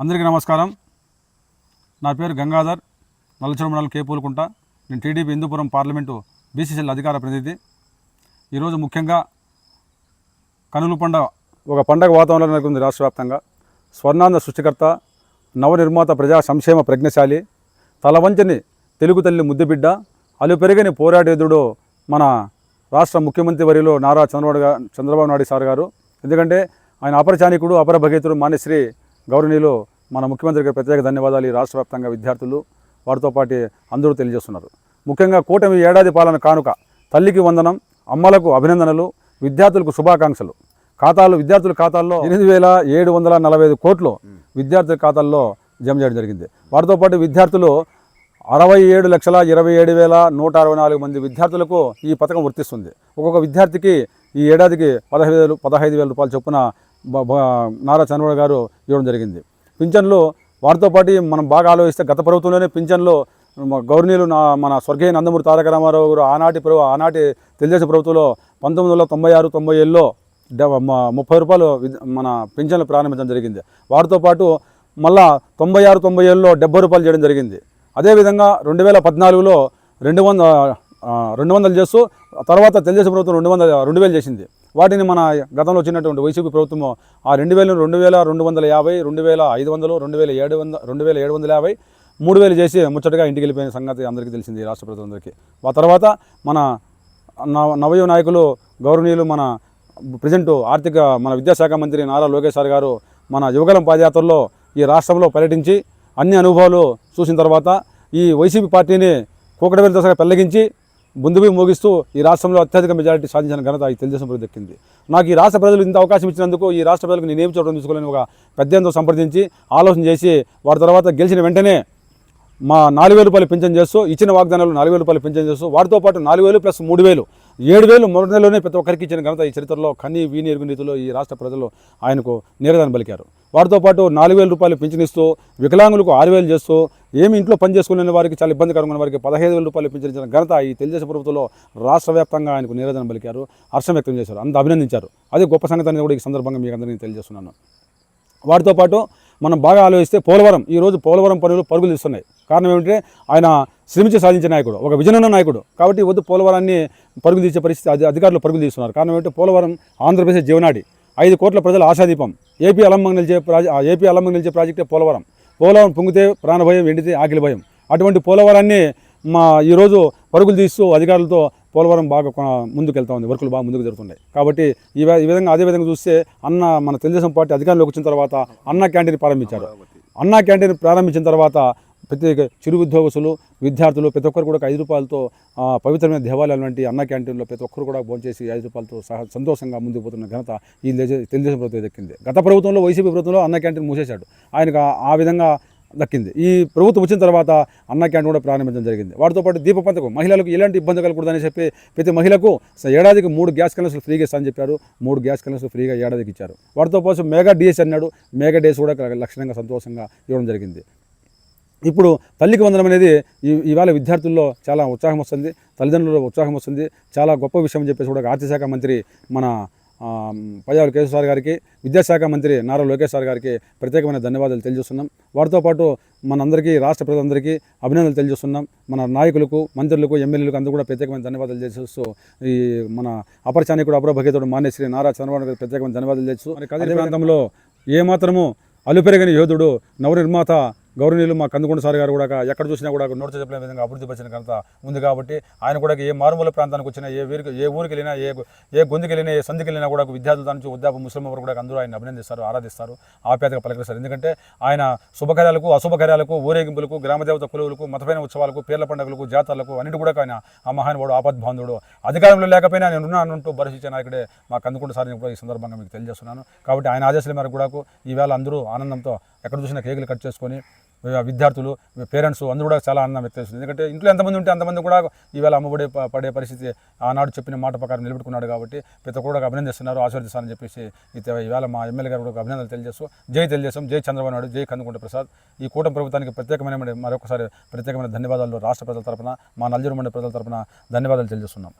అందరికీ నమస్కారం. నా పేరు గంగాధర్. నల్లచెరు మండలం కేపూలుకుంట నేను టీడీపీ హిందూపురం పార్లమెంటు బీసీసీఎల్ అధికార ప్రతినిధి. ఈరోజు ముఖ్యంగా కనుల పండగ ఒక పండగ వాతావరణం నెలకొంది రాష్ట్ర వ్యాప్తంగా. స్వర్ణాంధ సృష్టికర్త నవనిర్మాత ప్రజా సంక్షేమ ప్రజ్ఞశాలి తలవంచని తెలుగు తల్లి ముద్దుబిడ్డ అలు పెరిగని పోరాటేదుడు మన రాష్ట్ర ముఖ్యమంత్రి వరిలో నారా చంద్రబాబు చంద్రబాబు నాయుడు సార్ గారు. ఎందుకంటే ఆయన అపరచానికుడు అపర భగీతుడు మానేశ్రీ గౌరవనీయులు మన ముఖ్యమంత్రికి ప్రత్యేక ధన్యవాదాలు ఈ రాష్ట్ర వ్యాప్తంగా విద్యార్థులు. వారితో పాటు అందరూ తెలియజేస్తున్నారు. ముఖ్యంగా కూటమి ఏడాది పాలన కానుక తల్లికి వందనం అమ్మలకు అభినందనలు విద్యార్థులకు శుభాకాంక్షలు. ఖాతాలు విద్యార్థుల ఖాతాల్లో ఎనిమిది వేల ఏడు వందల నలభై ఐదు కోట్లు విద్యార్థుల ఖాతాల్లో జమ చేయడం జరిగింది. వారితో పాటు విద్యార్థులు అరవై ఏడు లక్షల ఇరవై ఏడు వేల నూట అరవై నాలుగు మంది విద్యార్థులకు ఈ పథకం వర్తిస్తుంది. ఒక్కొక్క విద్యార్థికి ఈ ఏడాదికి పదహైదు వేలు పదహైదు వేల రూపాయలు చొప్పున నారా చంద్రబాబు గారు ఇవ్వడం జరిగింది. పింఛన్లు వారితో పాటు మనం బాగా ఆలోచిస్తే గత ప్రభుత్వంలోనే పింఛన్లు మ- గౌరవనీయులు నా మన స్వర్గీయ నందమూరి తారక రామారావు గారు ఆనాటి ప్రభు ఆనాటి తెలుగుదేశం ప్రభుత్వంలో పంతొమ్మిది వందల తొంభై ఆరు తొంభై ఏళ్ళలో ముప్పై రూపాయలు మన పింఛన్లు ప్రారంభించడం జరిగింది. వారితో పాటు మళ్ళా తొంభై ఆరు తొంభై ఏళ్ళలో డెబ్బై రూపాయలు చేయడం జరిగింది. అదేవిధంగా రెండు వేల పద్నాలుగులో రెండు వంద రెండు వందలు చేస్తూ తర్వాత తెలుగుదేశం ప్రభుత్వం రెండు వందల రెండు వేలు చేసింది. వాటిని మన గతంలో వచ్చినటువంటి వైసీపీ ప్రభుత్వం ఆ రెండు వేలు రెండు వేల రెండు వందల యాభై రెండు వేల ఐదు వందలు రెండు వేల ఏడు వంద రెండు వేల ఏడు వందల యాభై మూడు వేలు చేసి ముచ్చటగా ఇంటికి వెళ్ళిపోయిన సంగతి అందరికీ తెలిసింది రాష్ట్ర ప్రజలందరికీ. ఆ తర్వాత మన నవ నవయువ నాయకులు గౌరవనీయులు మన ప్రజెంట్ ఆర్థిక మన విద్యాశాఖ మంత్రి నారా లోకేష్ సార్ గారు మన యువగలం పాదయాత్రలో ఈ రాష్ట్రంలో పర్యటించి అన్ని అనుభవాలు చూసిన తర్వాత ఈ వైసీపీ పార్టీని కూకటవేలు దశగా పెళ్ళగించి ముందుకు మోగిస్తూ ఈ రాష్ట్రంలో అత్యధిక మెజారిటీ సాధించిన ఘనత ఈ తెలుగుదేశం ప్రజలు దక్కింది. నాకు ఈ రాష్ట్ర ప్రజలు ఇంత అవకాశం ఇచ్చినందుకు ఈ రాష్ట్ర ప్రజలకు నేనేమి చూడడం తీసుకోలేని ఒక పెద్ద సంప్రదించి ఆలోచన చేసి వారి తర్వాత గెలిచిన వెంటనే మా నాలుగు వేల రూపాయలు పింఛన్ చేస్తూ ఇచ్చిన వాగ్దానాలు నాలుగు వేలు రూపాయలు పింఛన్ చేస్తూ వాటితో పాటు నాలుగు వేలు ప్లస్ మూడు వేలు ఏడు వేలు మొదటి నెలలోనే ప్రతి ఒక్కరికి ఇచ్చిన ఘనత ఈ చరిత్రలో కన్నీ వీని ఎరుగు నీతిలో ఈ రాష్ట్ర ప్రజలు ఆయనకు నిరదనం పలికారు. వారితో పాటు నాలుగు వేల రూపాయలు పింఛనిస్తూ వికలాంగులకు ఆరు వేలు చేస్తూ ఏమి ఇంట్లో పని చేసుకునే వారికి చాలా ఇబ్బందికరమైన వారికి పదహైదు వేల రూపాయలు పింఛనించిన ఘనత ఈ తెలుగుదేశం ప్రభుత్వంలో రాష్ట్ర వ్యాప్తంగా ఆయనకు నీరదన పలికారు. హర్షం వ్యక్తం చేశారు. అంత అభినందించారు. అది గొప్ప సంగతి అనేది కూడా ఈ సందర్భంగా మీకు అందరికీ తెలియజేస్తున్నాను. వాటితో పాటు మనం బాగా ఆలోచిస్తే పోలవరం ఈరోజు పోలవరం పనులు పరుగులు తీస్తున్నాయి. కారణం ఏమిటంటే ఆయన శ్రమించి సాధించిన నాయకుడు ఒక విజయనన్న నాయకుడు. కాబట్టి వద్దు పోలవరాన్ని పరుగులు తీసే పరిస్థితి అధికారులు పరుగులు తీస్తున్నారు. కారణం ఏమిటంటే పోలవరం ఆంధ్రప్రదేశ్ జీవనాడి. ఐదు కోట్ల ప్రజల ఆశాదీపం. ఏపీ అలంబంగా నిలిచే ప్రాజె ఏపీ అలంబంగా నిలిచే ప్రాజెక్టే పోలవరం. పోలవరం పొంగితే ప్రాణభయం ఎండితే ఆకలి భయం. అటువంటి పోలవరాన్ని మా ఈరోజు పరుగులు తీస్తూ అధికారులతో పోలవరం బాగా ముందుకు వెళ్తా ఉంది. వర్కులు బాగా ముందుకు జరుగుతున్నాయి. కాబట్టి ఈ ఈ విధంగా అదే విధంగా చూస్తే అన్న మన తెలుగుదేశం పార్టీ అధికారంలోకి వచ్చిన తర్వాత అన్న క్యాంటీన్ ప్రారంభించారు. అన్న క్యాంటీన్ ప్రారంభించిన తర్వాత ప్రతి చిరు ఉద్యోగస్తులు విద్యార్థులు ప్రతి ఒక్కరు కూడా ఐదు రూపాయలతో పవిత్రమైన దేవాలయాలు వంటి అన్న క్యాంటీన్లో ప్రతి ఒక్కరు కూడా భోంచేసి ఐదు రూపాయలతో సహా సంతోషంగా ముందుకు పోతున్న ఘనత ఈ తెలుగుదేశం ప్రభుత్వం దక్కింది గత ప్రభుత్వంలో వైసీపీ ప్రభుత్వంలో అన్న క్యాంటీన్ మూసేశాడు. ఆయనకు ఆ విధంగా దక్కింది. ఈ ప్రభుత్వం వచ్చిన తర్వాత అన్న క్యాంటీన్ కూడా ప్రారంభించడం జరిగింది. వాటితో పాటు దీప పథకం మహిళలకు ఎలాంటి ఇబ్బంది కలగకూడదని చెప్పి ప్రతి మహిళకు ఏడాదికి మూడు గ్యాస్ కనెక్షన్లు ఫ్రీగా ఇస్తానని చెప్పారు. మూడు గ్యాస్ కనెక్షన్లు ఫ్రీగా ఏడాదికి ఇచ్చారు. వాటితో పాటు మెగా డిఎస్ అన్నాడు. మెగా డేస్ కూడా లక్షణంగా సంతోషంగా ఇవ్వడం జరిగింది. ఇప్పుడు తల్లికి వందనం అనేది ఇవాళ విద్యార్థుల్లో చాలా ఉత్సాహం వస్తుంది. తల్లిదండ్రుల్లో ఉత్సాహం వస్తుంది. చాలా గొప్ప విషయం అని చెప్పేసి కూడా ఆర్థిక శాఖ మంత్రి మన కేశవ సార్ గారికి విద్యాశాఖ మంత్రి నారా లోకేష్ సార్ గారికి ప్రత్యేకమైన ధన్యవాదాలు తెలియజేస్తున్నాం. వారితో పాటు మనందరికీ రాష్ట్ర ప్రజలందరికీ అభినందనలు తెలియజేస్తున్నాం. మన నాయకులకు మంత్రులకు ఎమ్మెల్యేలకు అందరూ కూడా ప్రత్యేకమైన ధన్యవాదాలు తెలియజేస్తూ ఈ మన అపరచానికుడు అపర భగీతుడు మాన్యశ్రీ నారా చంద్రబాబు గారికి ప్రత్యేకమైన ధన్యవాదాలు తెలుసు మరి కదిరి ప్రాంతంలో ఏమాత్రము అలుపెరగని యోధుడు నవనిర్మాత గౌరవనీయులు మా కందుకొండ సార్ గారు కూడా ఎక్కడ చూసినా కూడా నోటి చెప్పిన విధంగా అభివృద్ధి పరిచిన ఘనత ఉంది కాబట్టి ఆయన కూడా ఏ మారుమూల ప్రాంతానికి వచ్చినా ఏ వీరికి ఏ ఊరికి వెళ్ళినా ఏ ఏ గొంతుకి వెళ్ళినా ఏ సంధికి వెళ్ళినా కూడా విద్యార్థుల నుంచి ఉద్యాప ముస్లిం వరకు కూడా అందరూ ఆయన అభినందిస్తారు ఆరాధిస్తారు ఆప్యాతగా పలకరిస్తారు. ఎందుకంటే ఆయన శుభకార్యాలకు అశుభకార్యాలకు ఊరేగింపులకు గ్రామదేవత కొలువులకు మతపైన ఉత్సవాలకు పేర్ల పండుగలకు జాతరలకు అన్నిటి కూడా ఆయన ఆ మహానుభావుడు ఆపద్బాంధుడు అధికారంలో లేకపోయినా నేను ఉన్నానంటూ భరసించే నాయకుడే మా కందుకుంట సార్ని కూడా ఈ సందర్భంగా మీకు తెలియజేస్తున్నాను. కాబట్టి ఆయన ఆదేశాల మేరకు కూడా ఈవేళ అందరూ ఆనందంతో ఎక్కడ చూసినా కేకులు కట్ చేసుకొని విద్యార్థులు పేరెంట్స్ అందరూ కూడా చాలా ఆనందం వ్యక్తపరుస్తుంది ఎందుకంటే ఇంట్లో ఎంతమంది ఉంటే అంతమంది కూడా ఈవేళ అమ్మబడి పడే పరిస్థితి ఆనాడు చెప్పిన మాట ప్రకారం నిలబెట్టుకున్నాడు కాబట్టి ప్రతి ఒక్కరు కూడా అభినందిస్తున్నారు ఆశీర్వదిస్తారని చెప్పేసి ఈవేళ మా ఎమ్మెల్యే గారు కూడా అభినందనలు తెలియజేస్తూ జై తెలియజేస్తాం జై చంద్రబాబు నాయుడు జై కందుకుంట ప్రసాద్. ఈ కూటమి ప్రభుత్వానికి ప్రత్యేకమైన మరొకసారి ప్రత్యేకమైన ధన్యవాదాలు రాష్ట్ర ప్రజల తరపున మా నల్జూరు మండలి ప్రజల తరపున ధన్యవాదాలు తెలియజేస్తున్నాం.